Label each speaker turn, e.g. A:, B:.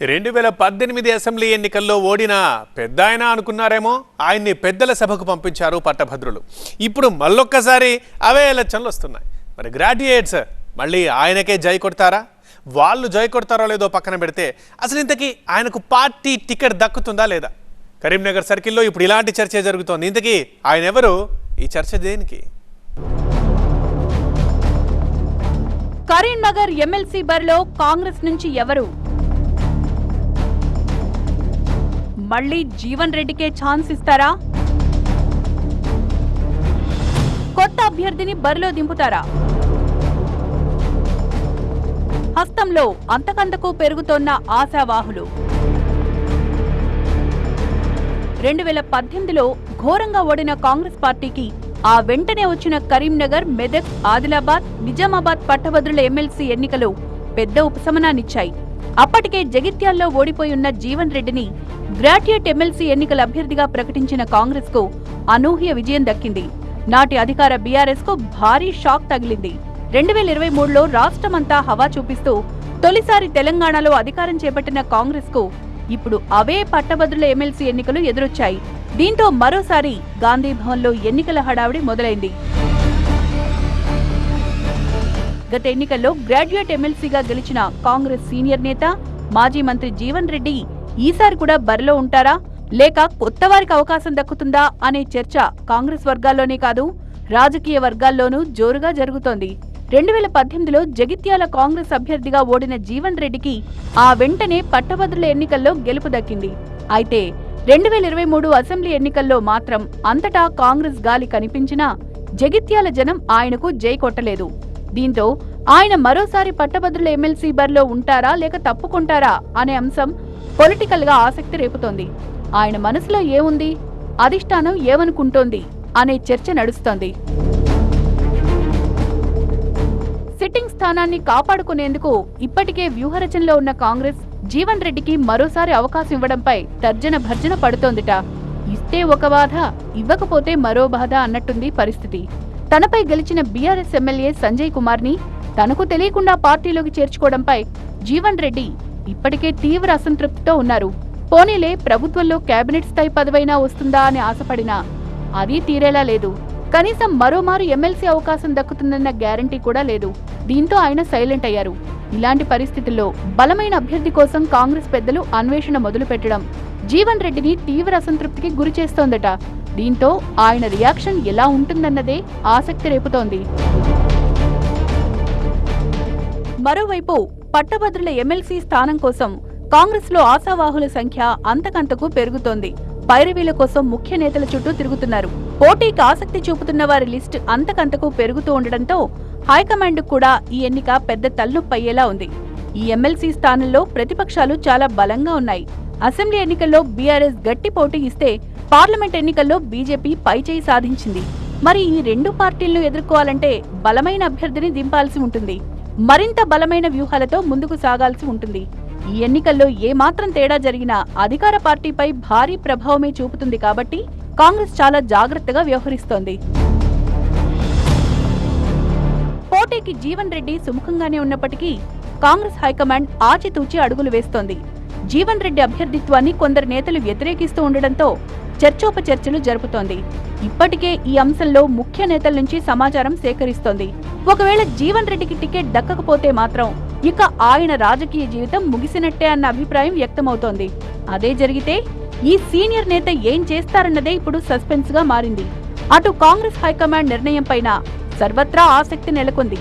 A: రెండు వేల పద్దెనిమిది అసెంబ్లీ ఎన్నికల్లో ఓడిన పెద్ద ఆయన అనుకున్నారేమో ఆయన్ని పెద్దల సభకు పంపించారు పట్టభద్రులు. ఇప్పుడు మళ్ళొక్కసారి అవే ఎలక్షన్లు వస్తున్నాయి. మరి గ్రాడ్యుయేట్స్ మళ్ళీ ఆయనకే జై కొడతారా? వాళ్ళు జై కొడతారో లేదో పక్కన పెడితే అసలు ఇంతకీ ఆయనకు పార్టీ టికెట్ దక్కుతుందా లేదా? కరీంనగర్ సర్కిల్లో ఇప్పుడు ఇలాంటి చర్చ జరుగుతోంది. ఇంతకీ ఆయన ఎవరు ఈ చర్చ దేనికి?
B: కరీంనగర్ ఎమ్మెల్సీ బరిలో కాంగ్రెస్ నుంచి ఎవరు మళ్ళీ జీవన్ రెడ్డికే ఛాన్స్ ఇస్తారా? కొత్త అభ్యర్థిని బరిలో దింపుతారా? హస్తంలో అంతకంతకు పెరుగుతోన్న ఆశావాహులు. రెండు వేల పద్దెనిమిదిలో ఘోరంగా ఓడిన కాంగ్రెస్ పార్టీకి ఆ వెంటనే వచ్చిన కరీంనగర్ మెదక్ ఆదిలాబాద్ నిజామాబాద్ పట్టభద్రుల ఎమ్మెల్సీ ఎన్నికలు పెద్ద ఉపశమనాన్నిచ్చాయి. అప్పటికే జగిత్యాల్లో ఓడిపోయి ఉన్న జీవన్ రెడ్డిని గ్రాడ్యుయేట్ ఎమ్మెల్సీ ఎన్నికల అభ్యర్థిగా ప్రకటించిన కాంగ్రెస్కు అనూహ్య విజయం దక్కింది. నాటి అధికార బీఆర్ఎస్కు భారీ షాక్ తగిలింది. రెండు వేల ఇరవై మూడులో రాష్ట్రమంతా హవా చూపిస్తూ తొలిసారి తెలంగాణలో అధికారం చేపట్టిన కాంగ్రెస్కు ఇప్పుడు అవే పట్టభద్రుల ఎమ్మెల్సీ ఎన్నికలు ఎదురొచ్చాయి. దీంతో మరోసారి గాంధీ భవన్లో ఎన్నికల హడావిడి మొదలైంది. గత ఎన్నికల్లో గ్రాడ్యుయేట్ ఎమ్మెల్సీగా గెలిచిన కాంగ్రెస్ సీనియర్ నేత మాజీ మంత్రి జీవన్ రెడ్డి ఈసారి కూడా బరిలో ఉంటారా? లేక కొత్త వారికి అవకాశం దక్కుతుందా అనే చర్చ కాంగ్రెస్ వర్గాల్లోనే కాదు రాజకీయ వర్గాల్లోనూ జోరుగా జరుగుతోంది. రెండు వేల పద్దెనిమిదిలో జగిత్యాల కాంగ్రెస్ అభ్యర్థిగా ఓడిన జీవన్ రెడ్డికి ఆ వెంటనే పట్టభద్రుల ఎన్నికల్లో గెలుపు దక్కింది. అయితే రెండు వేల ఇరవై మూడు అసెంబ్లీ ఎన్నికల్లో మాత్రం అంతటా కాంగ్రెస్ గాలి కనిపించినా జగిత్యాల జనం ఆయనకు జై కొట్టలేదు. దీంతో ఆయన మరోసారి పట్టభద్రుల ఎమ్మెల్సీ బరిలో ఉంటారా లేక తప్పుకుంటారా అనే అంశం పొలిటికల్గా ఆసక్తి రేపుతోంది. ఆయన మనసులో ఏముంది? అధిష్టానం ఏమనుకుంటోంది? అనే చర్చ నడుస్తోంది. సిట్టింగ్ స్థానాన్ని కాపాడుకునేందుకు ఇప్పటికే వ్యూహరచనలో ఉన్న కాంగ్రెస్ జీవన్ రెడ్డికి మరోసారి అవకాశం ఇవ్వడంపై తర్జన భర్జన పడుతోందిట. ఇస్తే ఒక బాధ ఇవ్వకపోతే మరో బాధ అన్నట్టుంది పరిస్థితి. తనపై గెలిచిన బీఆర్ఎస్ ఎమ్మెల్యే సంజయ్ కుమార్ని తనకు తెలియకుండా పార్టీలోకి చేర్చుకోవడంపై జీవన్ రెడ్డి ఇప్పటికే తీవ్ర అసంతృప్తితో ఉన్నారు. పోనీలే ప్రభుత్వంలో కేబినెట్ స్థాయి పదవైనా వస్తుందా అని ఆశపడినా అది తీరేలా లేదు. కనీసం మరోమారు ఎమ్మెల్సీ అవకాశం దక్కుతుందన్న గ్యారంటీ కూడా లేదు. దీంతో ఆయన సైలెంట్ అయ్యారు. ఇలాంటి పరిస్థితుల్లో బలమైన అభ్యర్థి కోసం కాంగ్రెస్ పెద్దలు అన్వేషణ మొదలుపెట్టడం జీవన్ రెడ్డిని తీవ్ర అసంతృప్తికి గురి చేస్తోందట. దీంతో ఆయన రియాక్షన్ ఎలా ఉంటుందన్నదే ఆసక్తి రేపుతోంది. మరోవైపు పట్టభద్రుల ఎమ్మెల్సీ స్థానం కోసం కాంగ్రెస్లో ఆశావాహుల సంఖ్య అంతకంతకు పెరుగుతోంది. పైరవీల కోసం ముఖ్య నేతల చుట్టూ తిరుగుతున్నారు. పోటీకి ఆసక్తి చూపుతున్న వారి లిస్ట్ అంతకంతకు పెరుగుతూ ఉండడంతో హైకమాండ్ కూడా ఈ ఎన్నిక పెద్ద తలనొప్పయ్యేలా ఉంది. ఈ ఎమ్మెల్సీ స్థానంలో ప్రతిపక్షాలు చాలా బలంగా ఉన్నాయి. అసెంబ్లీ ఎన్నికల్లో బీఆర్ఎస్ గట్టి పోటీ ఇస్తే పార్లమెంట్ ఎన్నికల్లో బీజేపీ పైచేయి సాధించింది. మరి ఈ రెండు పార్టీలను ఎదుర్కోవాలంటే బలమైన అభ్యర్థిని దింపాల్సి ఉంటుంది. మరింత బలమైన వ్యూహాలతో ముందుకు సాగాల్సి ఉంటుంది. ఈ ఎన్నికల్లో ఏమాత్రం తేడా జరిగినా అధికార పార్టీపై భారీ ప్రభావమే చూపుతుంది కాబట్టి కాంగ్రెస్ చాలా జాగ్రత్తగా వ్యవహరిస్తోంది. పోటీకి జీవన్ రెడ్డి సుముఖంగానే ఉన్నప్పటికీ కాంగ్రెస్ హైకమాండ్ ఆచితూచి అడుగులు వేస్తోంది. జీవన్ రెడ్డి అభ్యర్థిత్వాన్ని కొందరు నేతలు వ్యతిరేకిస్తూ ఉండడంతో చర్చోపచర్చలు జరుపుతోంది. ఇప్పటికే ఈ అంశంలో ముఖ్య నేతల నుంచి సమాచారం సేకరిస్తోంది. ఒకవేళ జీవన్ రెడ్డికి టికెట్ దక్కకపోతే మాత్రం ఇక ఆయన రాజకీయ జీవితం ముగిసినట్టే అన్న అభిప్రాయం వ్యక్తమవుతోంది. అదే జరిగితే ఈ సీనియర్ నేత ఏం చేస్తారన్నదే ఇప్పుడు సస్పెన్స్గా మారింది. అటు కాంగ్రెస్ హైకమాండ్ నిర్ణయం పైన సర్వత్రా ఆసక్తి నెలకొంది.